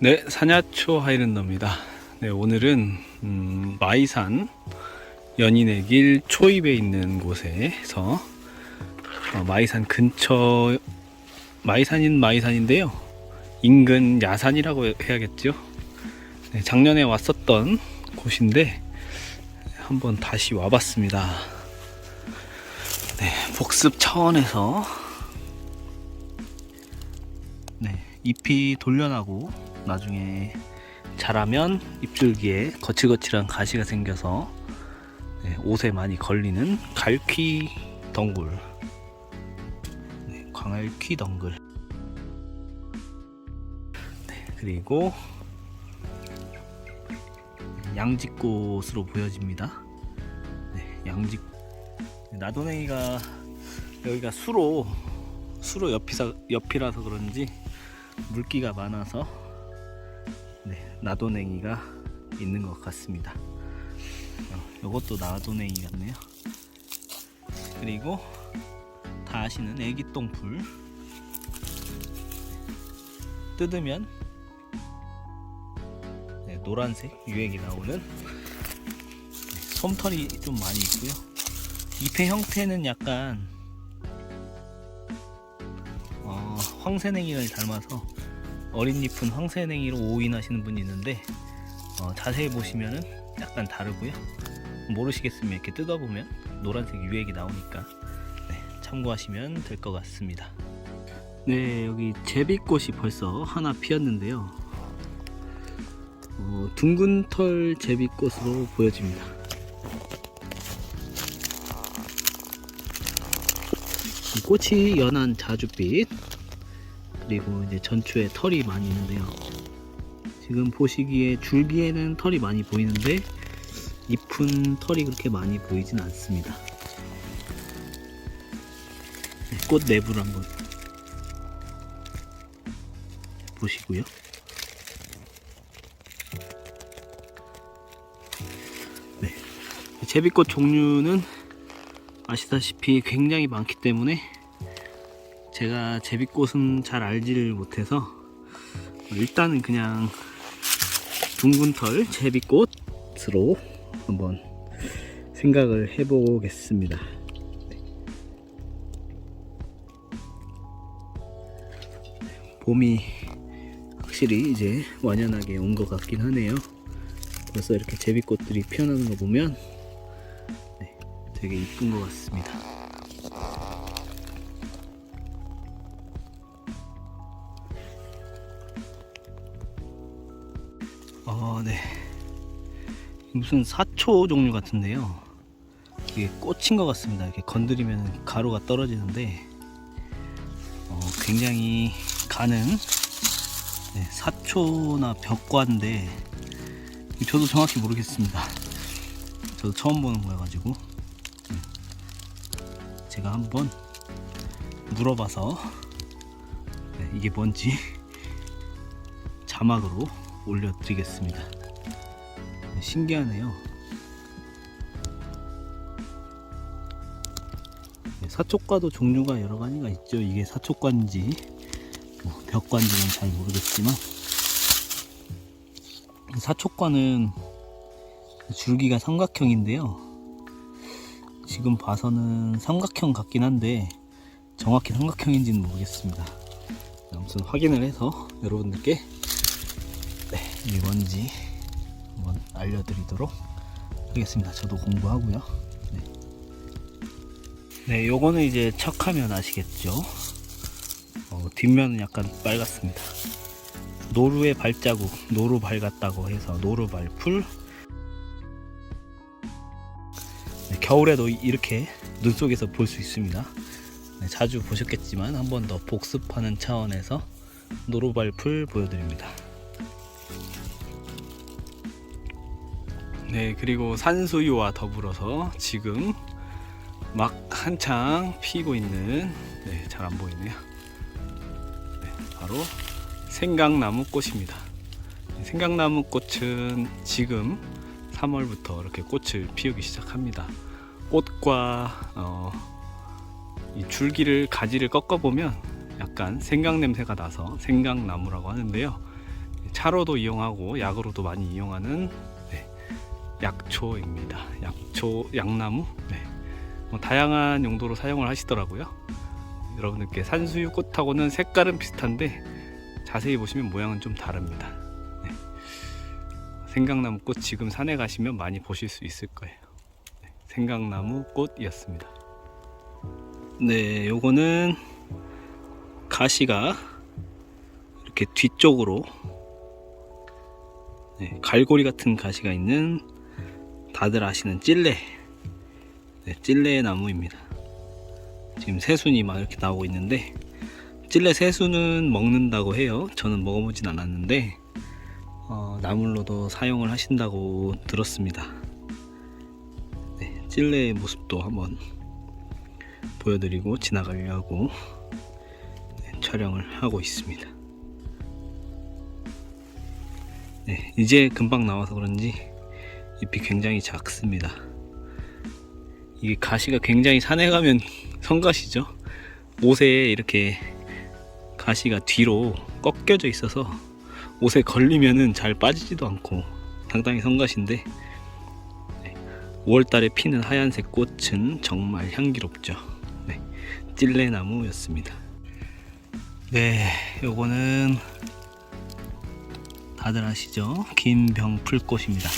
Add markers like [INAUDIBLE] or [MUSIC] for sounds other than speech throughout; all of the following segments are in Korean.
네, 사냐초 하이랜더입니다. 네, 오늘은 음, 마이산 연인의 길 초입에 있는 곳에서 어, 마이산 근처 마이산인 마이산인데요. 인근 야산이라고 해야겠죠. 네, 작년에 왔었던 곳인데 한번 다시 와봤습니다. 네, 복습 차원에서 네, 잎이 돌려나고 나중에 자라면 잎줄기에 거칠거칠한 가시가 생겨서 네, 옷에 많이 걸리는 갈퀴 덩굴. 네, 광알퀴 덩굴. 네, 그리고 양지꽃으로 보여집니다. 네, 양지 나도냉이가 여기가 수로 수로 옆이사, 옆이라서 그런지 물기가 많아서 네, 나도냉이가 있는 것 같습니다. 어, 이것도 나도냉이 같네요. 그리고 다 아시는 애기똥풀 뜯으면 네, 노란색 유액이 나오는 네, 솜털이 좀 많이 있고요. 잎의 형태는 약간 어, 황새냉이를 닮아서 어린 잎은 황새냉이로 오인하시는 분이 있는데 어, 자세히 보시면은 약간 다르고요. 모르시겠으면 이렇게 뜯어보면 노란색 유액이 나오니까 네, 참고하시면 될 것 같습니다. 네, 여기 제비꽃이 벌써 하나 피었는데요. 어, 둥근 털 제비꽃으로 보여집니다. 이 꽃이 연한 자줏빛 그리고 이제 전초에 털이 많이 있는데요. 지금 보시기에 줄기에는 털이 많이 보이는데 잎은 털이 그렇게 많이 보이진 않습니다. 네, 꽃 내부를 한번 보시고요. 네, 제비꽃 종류는 아시다시피 굉장히 많기 때문에 제가 제비꽃은 잘 알지를 못해서 일단은 그냥 둥근 털 제비꽃으로 한번 생각을 해보겠습니다. 봄이 확실히 이제 완연하게 온 것 같긴 하네요. 벌써 이렇게 제비꽃들이 피어나는 거 보면 네, 되게 이쁜 것 같습니다. 무슨 사초 종류 같은데요. 이게 꽂힌 것 같습니다. 이렇게 건드리면 가루가 떨어지는데, 어, 굉장히 가는 네, 사초나 벽과인데, 저도 정확히 모르겠습니다. 저도 처음 보는 거여가지고, 네. 제가 한번 물어봐서, 네, 이게 뭔지 [LAUGHS] 자막으로 올려드리겠습니다. 신기하네요. 네, 사촉과도 종류가 여러 가지가 있죠. 이게 사촉과인지 뭐 벽과인지는 잘 모르겠지만 사촉과는 줄기가 삼각형인데요. 지금 봐서는 삼각형 같긴 한데 정확히 삼각형인지는 모르겠습니다. 아무튼 확인을 해서 여러분들께 네, 이게 뭔지 한번 알려드리도록 하겠습니다. 저도 공부하고요. 네. 네, 요거는 이제 척하면 아시겠죠? 어, 뒷면은 약간 빨갛습니다. 노루의 발자국, 노루 밝았다고 해서 노루 발풀. 네, 겨울에도 이렇게 눈 속에서 볼 수 있습니다. 네, 자주 보셨겠지만 한 번 더 복습하는 차원에서 노루발풀 보여드립니다. 네, 그리고 산수유와 더불어서 지금 막 한창 피고 있는 네, 잘 안 보이네요. 네, 바로 생강나무 꽃입니다. 생강나무 꽃은 지금 3월부터 이렇게 꽃을 피우기 시작합니다. 꽃과 어, 이 줄기를 가지를 꺾어 보면 약간 생강 냄새가 나서 생강나무라고 하는데요. 차로도 이용하고 약으로도 많이 이용하는 네, 약초입니다. 약초 약나무. 네. 뭐 다양한 용도로 사용을 하시더라고요. 여러분들께 산수유 꽃하고는 색깔은 비슷한데 자세히 보시면 모양은 좀 다릅니다. 네. 생강나무 꽃 지금 산에 가시면 많이 보실 수 있을 거예요. 네, 생강나무 꽃이었습니다. 네, 요거는 가시가 이렇게 뒤쪽으로 네, 갈고리 같은 가시가 있는 다들 아시는 찔레 네, 찔레 나무입니다. 지금 새순이 막 이렇게 나오고 있는데 찔레 새순은 먹는다고 해요. 저는 먹어보진 않았는데 어, 나물로도 사용을 하신다고 들었습니다. 네, 찔레의 모습도 한번 보여드리고 지나가려고 네, 촬영을 하고 있습니다. 네, 이제 금방 나와서 그런지 잎이 굉장히 작습니다. 이게 가시가 굉장히 산에 가면 [LAUGHS] 성가시죠. 옷에 이렇게 가시가 뒤로 꺾여져 있어서 옷에 걸리면은 잘 빠지지도 않고 상당히 성가시인데 5월달에 피는 하얀색 꽃은 정말 향기롭죠. 네, 찔레나무였습니다. 네, 요거는 다들 아시죠? 긴 병 풀꽃입니다.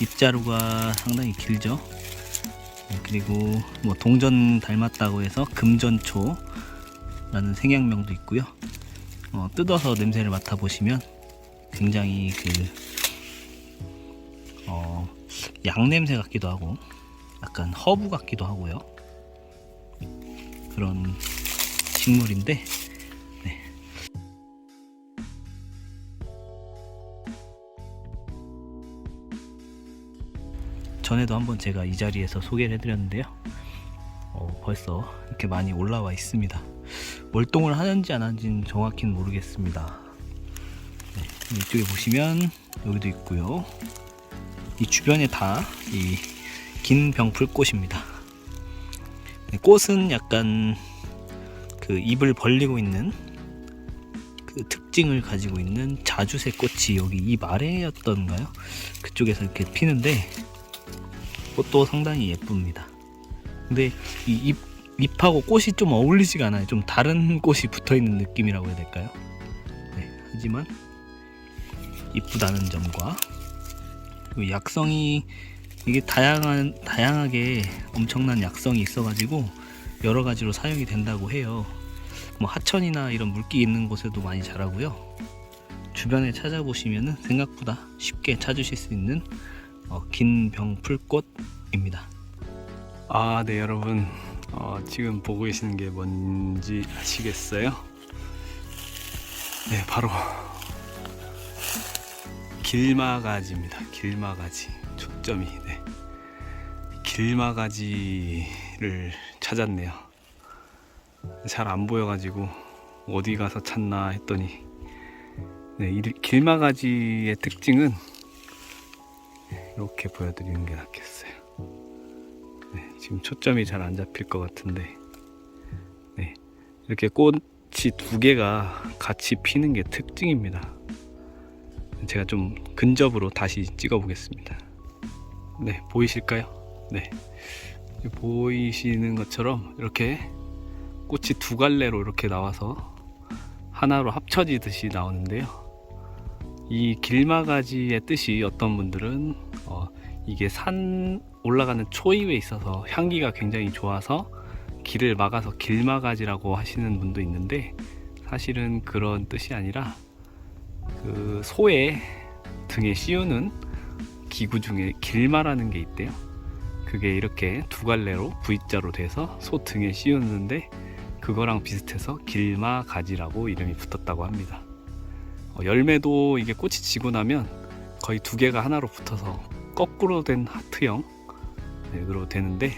잎자루가 상당히 길죠. 네, 그리고 뭐 동전 닮았다고 해서 금전초라는 생양명도 있고요. 어, 뜯어서 냄새를 맡아 보시면 굉장히 그 어, 양 냄새 같기도 하고 약간 허브 같기도 하고요. 그런 식물인데 전에도 한번 제가 이 자리에서 소개를 해드렸는데요. 어, 벌써 이렇게 많이 올라와 있습니다. 월동을 하는지 안 하는지는 정확히는 모르겠습니다. 네, 이쪽에 보시면 여기도 있고요. 이 주변에 다 이 긴 병풀꽃입니다. 네, 꽃은 약간 그 입을 벌리고 있는 그 특징을 가지고 있는 자주색 꽃이 여기 이 아래였던가요? 그쪽에서 이렇게 피는데 꽃도 상당히 예쁩니다. 근데 이 잎, 잎하고 꽃이 좀 어울리지가 않아요. 좀 다른 꽃이 붙어 있는 느낌이라고 해야 될까요? 네, 하지만 이쁘다는 점과 약성이 이게 다양한 다양하게 엄청난 약성이 있어가지고 여러 가지로 사용이 된다고 해요. 뭐 하천이나 이런 물기 있는 곳에도 많이 자라고요. 주변에 찾아보시면은 생각보다 쉽게 찾으실 수 있는 어, 긴 병풀꽃입니다. 아, 네, 여러분. 어, 지금 보고 계시는 게 뭔지 아시겠어요? 네, 바로 길마가지입니다. 길마가지. 초점이. 네. 길마가지를 찾았네요. 잘 안 보여가지고 어디 가서 찾나 했더니 네, 이 길마가지의 특징은 이렇게 보여드리는 게 낫겠어요. 네, 지금 초점이 잘 안 잡힐 것 같은데 네, 이렇게 꽃이 두 개가 같이 피는 게 특징입니다. 제가 좀 근접으로 다시 찍어 보겠습니다. 네, 보이실까요? 네. 보이시는 것처럼 이렇게 꽃이 두 갈래로 이렇게 나와서 하나로 합쳐지듯이 나오는데요. 이 길마가지의 뜻이 어떤 분들은 어, 이게 산 올라가는 초입에 있어서 향기가 굉장히 좋아서 길을 막아서 길마가지라고 하시는 분도 있는데 사실은 그런 뜻이 아니라 그 소의 등에 씌우는 기구 중에 길마라는 게 있대요. 그게 이렇게 두 갈래로 V자로 돼서 소 등에 씌우는데 그거랑 비슷해서 길마 가지라고 이름이 붙었다고 합니다. 어, 열매도 이게 꽃이 지고 나면 거의 두 개가 하나로 붙어서 거꾸로 된 하트형으로 되는데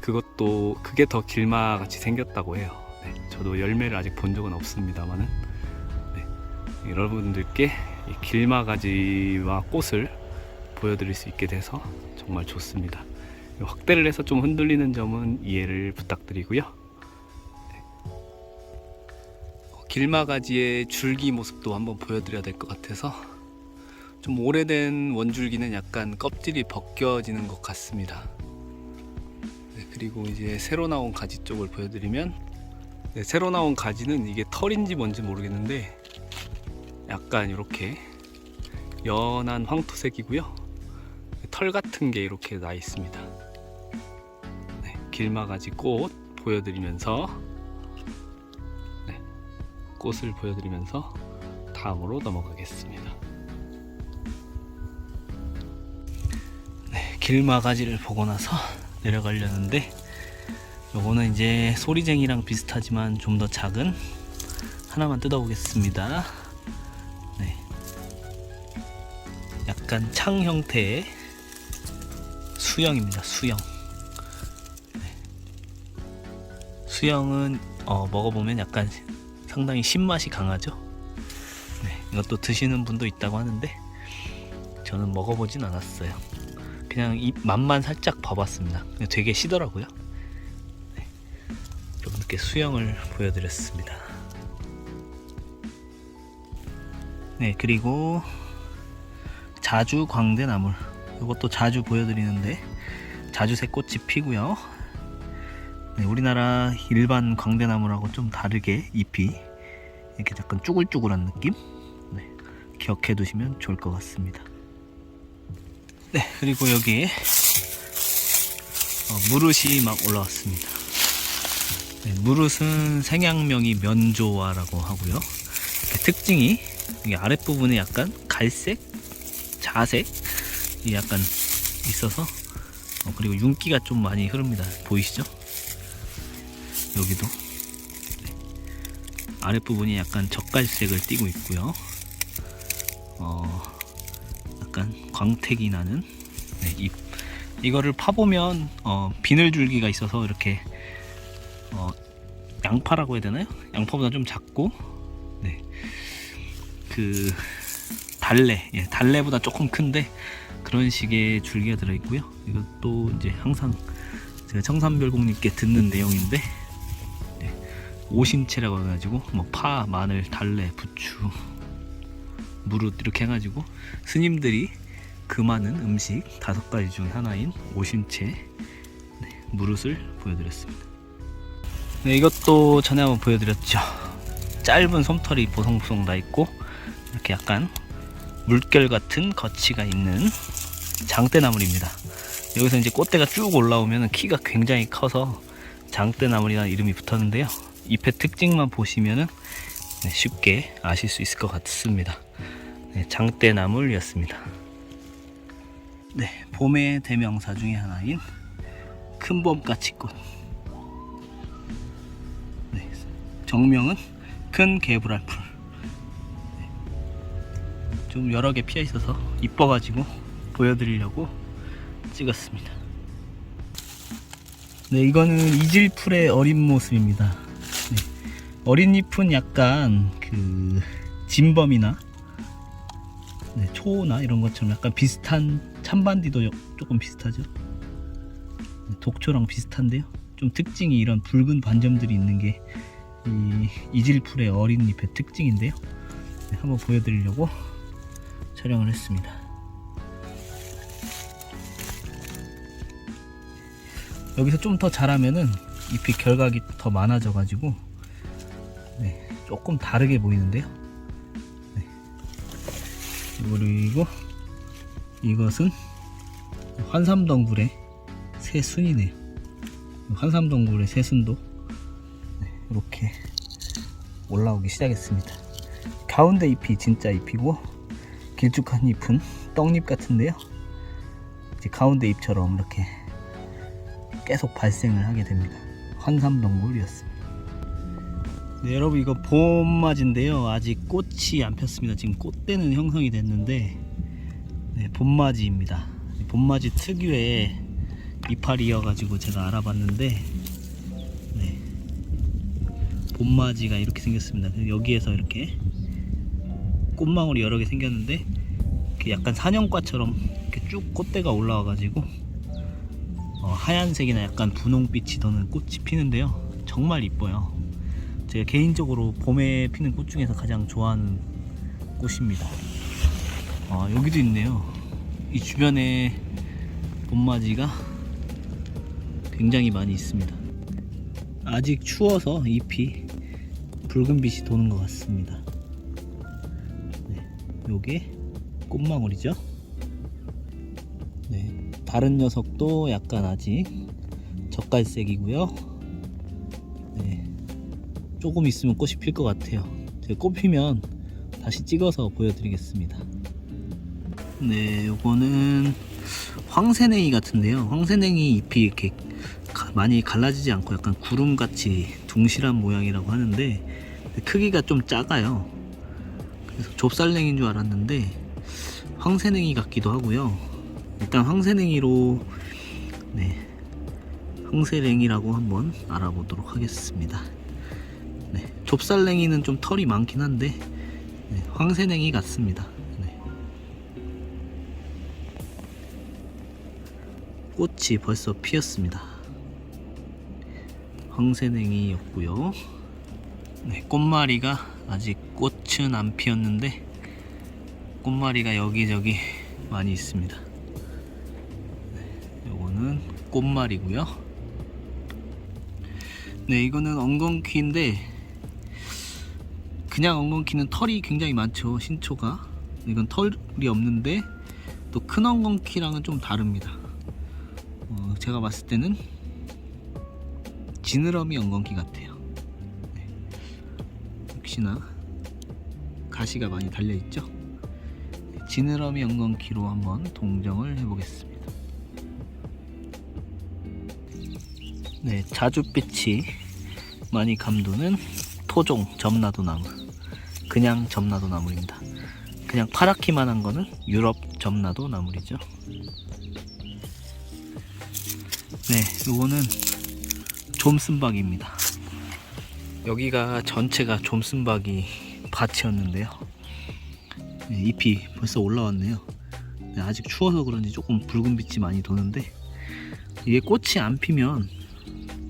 그것도 그게 더 길마 같이 생겼다고 해요. 네, 저도 열매를 아직 본 적은 없습니다만은 네, 여러분들께 이 길마 가지와 꽃을 보여드릴 수 있게 돼서 정말 좋습니다. 확대를 해서 좀 흔들리는 점은 이해를 부탁드리고요. 길마가지의 줄기 모습도 한번 보여드려야 될 것 같아서 좀 오래된 원줄기는 약간 껍질이 벗겨지는 것 같습니다. 네, 그리고 이제 새로 나온 가지 쪽을 보여드리면 네, 새로 나온 가지는 이게 털인지 뭔지 모르겠는데 약간 이렇게 연한 황토색이고요. 털 같은 게 이렇게 나 있습니다. 네, 길마가지 꽃 보여드리면서 네, 꽃을 보여드리면서 다음으로 넘어가겠습니다. 네, 길마가지를 보고 나서 내려가려는데 요거는 이제 소리쟁이랑 비슷하지만 좀 더 작은 하나만 뜯어보겠습니다. 네. 약간 창 형태의 수영입니다. 수영. 네. 수영은 어, 먹어보면 약간 상당히 신맛이 강하죠. 네. 이것도 드시는 분도 있다고 하는데 저는 먹어보진 않았어요. 그냥 이 맛만 살짝 봐봤습니다. 되게 시더라고요. 네. 여러분께 수영을 보여드렸습니다. 네, 그리고 자주 광대나물. 이것도 자주 보여드리는데 자주새 꽃이 피고요. 네, 우리나라 일반 광대나물하고 좀 다르게 잎이 이렇게 약간 쭈글쭈글한 느낌. 네, 기억해 두시면 좋을 것 같습니다. 네, 그리고 여기에 어, 무릇이 막 올라왔습니다. 네, 무릇은 생양명이 면조화라고 하고요. 특징이 이게 아랫부분에 약간 갈색, 자색 이 약간 있어서 어, 그리고 윤기가 좀 많이 흐릅니다. 보이시죠? 여기도 네. 아랫부분이 약간 젓갈색을 띠고 있고요. 어, 약간 광택이 나는 네, 잎. 이거를 파보면 어, 비늘줄기가 있어서 이렇게 어, 양파라고 해야 되나요? 양파보다 좀 작고 네. 그 달래, 예, 달래보다 조금 큰데 그런 식의 줄기가 들어 있고요. 이것도 이제 항상 제가 청산별곡님께 듣는 내용인데 네, 오심채라고 해가지고 뭐 파, 마늘, 달래, 부추, 무릇 이렇게 해가지고 스님들이 그 많은 음식 다섯 가지 중 하나인 오심채 네, 무릇을 보여드렸습니다. 네, 이것도 전에 한번 보여드렸죠. 짧은 솜털이 보송보송 나 있고 이렇게 약간 물결 같은 거치가 있는 장대나물입니다. 여기서 이제 꽃대가 쭉 올라오면 키가 굉장히 커서 장대나물이라는 이름이 붙었는데요. 잎의 특징만 보시면 쉽게 아실 수 있을 것 같습니다. 네, 장대나물이었습니다. 네, 봄의 대명사 중에 하나인 큰봄까치꽃. 네, 정명은 큰 개불알풀. 좀 여러 개 피어 있어서 이뻐가지고 보여드리려고 찍었습니다. 네, 이거는 이질풀의 어린 모습입니다. 네, 어린 잎은 약간 그 진범이나 네, 초나 이런 것처럼 약간 비슷한 참반디도 여- 조금 비슷하죠. 네, 독초랑 비슷한데요. 좀 특징이 이런 붉은 반점들이 있는 게 이 이질풀의 어린 잎의 특징인데요. 네, 한번 보여드리려고 촬영을 했습니다. 여기서 좀 더 자라면은 잎이 결각이 더 많아져 가지고 네, 조금 다르게 보이는데요. 네. 그리고 이것은 환삼덩굴의 새순이네요. 환삼덩굴의 새순도 네, 이렇게 올라오기 시작했습니다. 가운데 잎이 진짜 잎이고 길쭉한 잎은 떡잎 같은데요. 이제 가운데 잎처럼 이렇게 계속 발생을 하게 됩니다. 환삼동굴이었습니다. 네, 여러분 이거 봄맞이인데요. 아직 꽃이 안 폈습니다. 지금 꽃대는 형성이 됐는데 네, 봄맞이입니다. 봄맞이 특유의 이파리여가지고 제가 알아봤는데 네, 봄맞이가 이렇게 생겼습니다. 여기에서 이렇게 꽃망울이 여러 개 생겼는데 약간 사냥과처럼 이렇게 쭉 꽃대가 올라와가지고 어, 하얀색이나 약간 분홍빛이 도는 꽃이 피는데요. 정말 이뻐요. 제가 개인적으로 봄에 피는 꽃 중에서 가장 좋아하는 꽃입니다. 아, 여기도 있네요. 이 주변에 봄맞이가 굉장히 많이 있습니다. 아직 추워서 잎이 붉은 빛이 도는 것 같습니다. 네, 요게 꽃망울이죠. 네, 다른 녀석도 약간 아직 젓갈색이고요. 네, 조금 있으면 꽃이 필 것 같아요. 꽃 피면 다시 찍어서 보여드리겠습니다. 네, 요거는 황새냉이 같은데요. 황새냉이 잎이 이렇게 가- 많이 갈라지지 않고 약간 구름같이 둥실한 모양이라고 하는데 크기가 좀 작아요. 그래서 좁쌀냉인 줄 알았는데 황새냉이 같기도 하고요. 일단 황새냉이로 네, 황새냉이라고 한번 알아보도록 하겠습니다. 네, 좁쌀냉이는 좀 털이 많긴 한데 네, 황새냉이 같습니다. 네. 꽃이 벌써 피었습니다. 황새냉이였고요. 네, 꽃마리가 아직 꽃은 안 피었는데 꽃마리가 여기저기 많이 있습니다. 네, 요거는 꽃말이고요. 네, 이거는 엉겅퀴인데 그냥 엉겅퀴는 털이 굉장히 많죠. 신초가. 이건 털이 없는데 또 큰 엉겅퀴랑은 좀 다릅니다. 어, 제가 봤을 때는 지느러미 엉겅퀴 같아요. 네. 역시나 가시가 많이 달려 있죠. 지느러미 엉겅퀴로 한번 동정을 해보겠습니다. 네, 자줏빛이 많이 감도는 토종 점나도 나무. 그냥 점나도 나물입니다. 그냥 파랗기만 한 거는 유럽 점나도 나물이죠. 네, 요거는 좀순박입니다. 여기가 전체가 좀순박이 밭이었는데요. 네, 잎이 벌써 올라왔네요. 네, 아직 추워서 그런지 조금 붉은 빛이 많이 도는데 이게 꽃이 안 피면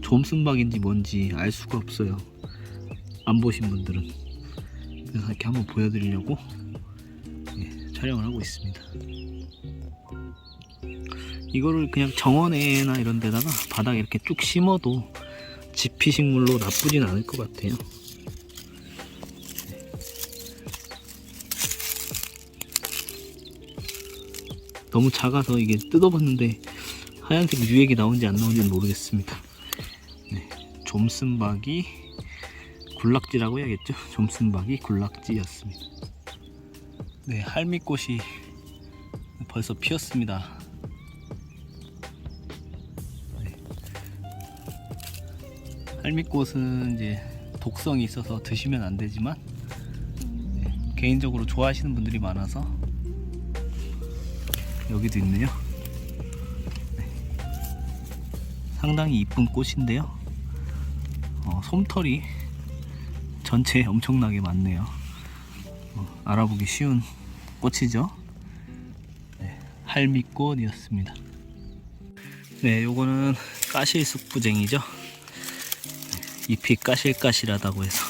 좀순박인지 뭔지 알 수가 없어요. 안 보신 분들은 그래서 이렇게 한번 보여드리려고 예, 촬영을 하고 있습니다. 이거를 그냥 정원에나 이런 데다가 바닥에 이렇게 쭉 심어도 지피식물로 나쁘진 않을 것 같아요. 너무 작아서 이게 뜯어봤는데 하얀색 유액이 나오는지 안 나오는지는 모르겠습니다. 네, 좀순박이 굴락지라고 해야겠죠? [LAUGHS] 좀순박이 굴락지였습니다. 네, 할미꽃이 벌써 피었습니다. 네. 할미꽃은 이제 독성이 있어서 드시면 안 되지만 네, 개인적으로 좋아하시는 분들이 많아서 여기도 있네요. 네. 상당히 이쁜 꽃인데요. 어, 솜털이 전체에 엄청나게 많네요. 어, 알아보기 쉬운 꽃이죠. 네, 할미꽃이었습니다. 네, 요거는 까실숙부쟁이죠. 네, 잎이 까실까실하다고 해서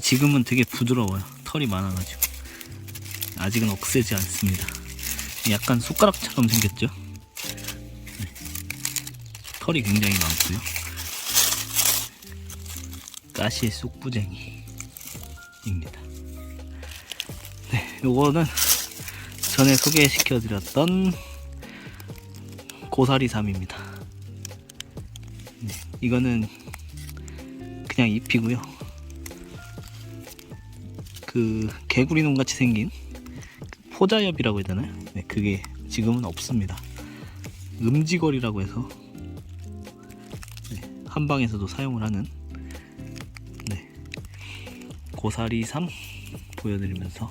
지금은 되게 부드러워요. 털이 많아가지고 아직은 억세지 않습니다. 약간 숟가락처럼 생겼죠. 네, 털이 굉장히 많고요. 까실쑥부쟁이입니다. 네, 요거는 전에 소개시켜드렸던 고사리삼입니다. 네, 이거는 그냥 잎이고요. 그 개구리눈 같이 생긴 포자엽이라고 해야 되나요? 네, 그게 지금은 없습니다. 음지거리라고 해서 네, 한방에서도 사용을 하는 네, 고사리삼 보여드리면서